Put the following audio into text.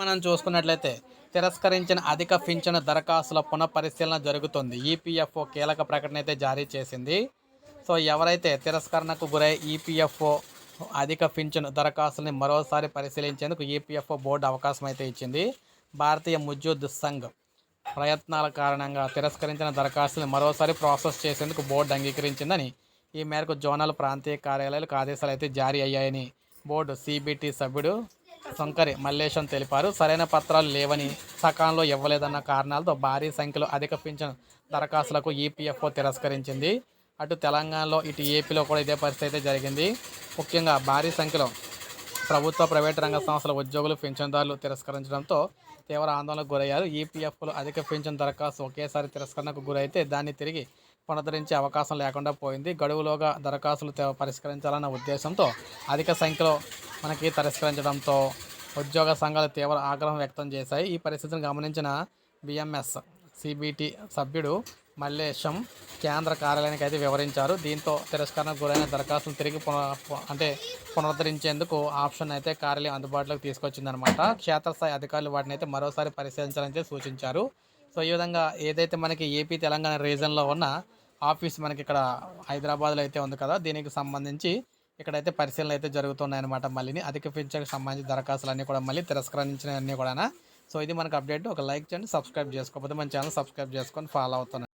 మనం చూసుకున్నట్లయితే తిరస్కరించిన అధిక పింఛను దరఖాస్తుల పునఃపరిశీలన జరుగుతుంది. ఈపీఎఫ్ఓ కీలక ప్రకటన అయితే జారీ చేసింది. సో ఎవరైతే తిరస్కరణకు గురై ఈపీఎఫ్ఓ అధిక పింఛను దరఖాస్తుల్ని మరోసారి పరిశీలించేందుకు ఈపీఎఫ్ఓ బోర్డు అవకాశం అయితే ఇచ్చింది. భారతీయ ముజ్జుద్ సంఘ్ ప్రయత్నాల కారణంగా తిరస్కరించిన దరఖాస్తులను మరోసారి ప్రాసెస్ చేసేందుకు బోర్డు అంగీకరించిందని ఈ మేరకు జోనల్ ప్రాంతీయ కార్యాలయాలకు ఆదేశాలు అయితే జారీ అయ్యాయని బోర్డు సిబిటి సభ్యుడు శంకరి మల్లేశం తెలిపారు. సరైన పత్రాలు లేవని సకాలంలో ఇవ్వలేదన్న కారణాలతో భారీ సంఖ్యలో అధిక పింఛన్ దరఖాస్తులకు ఈపీఎఫ్ఓ తిరస్కరించింది. అటు తెలంగాణలో ఇటు ఏపీలో కూడా ఇదే పరిస్థితి అయితే జరిగింది. ముఖ్యంగా భారీ సంఖ్యలో ప్రభుత్వ ప్రైవేటు రంగ సంస్థల ఉద్యోగులు పింఛన్దారులు తిరస్కరించడంతో తీవ్ర ఆందోళనకు గురయ్యారు. ఈపీఎఫ్లు అధిక పింఛన్ దరఖాస్తు ఒకేసారి తిరస్కరణకు గురైతే దాన్ని తిరిగి పునరుద్ధరించే అవకాశం లేకుండా పోయింది. గడువులోగా దరఖాస్తులు తే- పరిష్కరించాలన్న ఉద్దేశంతో అధిక సంఖ్యలో మనకి తిరస్కరించడంతో ఉద్యోగ సంఘాలు తీవ్ర ఆగ్రహం వ్యక్తం చేశాయి. ఈ పరిస్థితిని గమనించిన బిఎంఎస్ సిబిటి సభ్యుడు మల్లేశం కేంద్ర కార్యాలయానికి అయితే వివరించారు. దీంతో తిరస్కరణకు గురైన దరఖాస్తును తిరిగి పున పు- అంటే పునరుద్ధరించేందుకు ఆప్షన్ అయితే కార్యాలయం అందుబాటులోకి తీసుకొచ్చిందనమాట క్షేత్రస్థాయి అధికారులు వాటిని అయితే మరోసారి పరిశీలించాలని సూచించారు. సో ఈ విధంగా ఏదైతే మనకి ఏపీ తెలంగాణ రీజన్లో ఉన్న ఆఫీస్ మనకి ఇక్కడ హైదరాబాద్లో అయితే ఉంది కదా దీనికి సంబంధించి ఇక్కడైతే పరిశీలన అయితే జరుగుతున్నాయన్నమాట మళ్ళీ అధిక పెంచకు సంబంధించిన దరఖాస్తులు అన్నీ కూడా మళ్ళీ తిరస్కరించినవన్నీ కూడా సో ఇది మనకు అప్డేట్. ఒక లైక్ చేయండి సబ్స్క్రైబ్ చేసుకోకపోతే మన ఛానల్ సబ్స్క్రైబ్ చేసుకొని ఫాలో అవుతున్నాను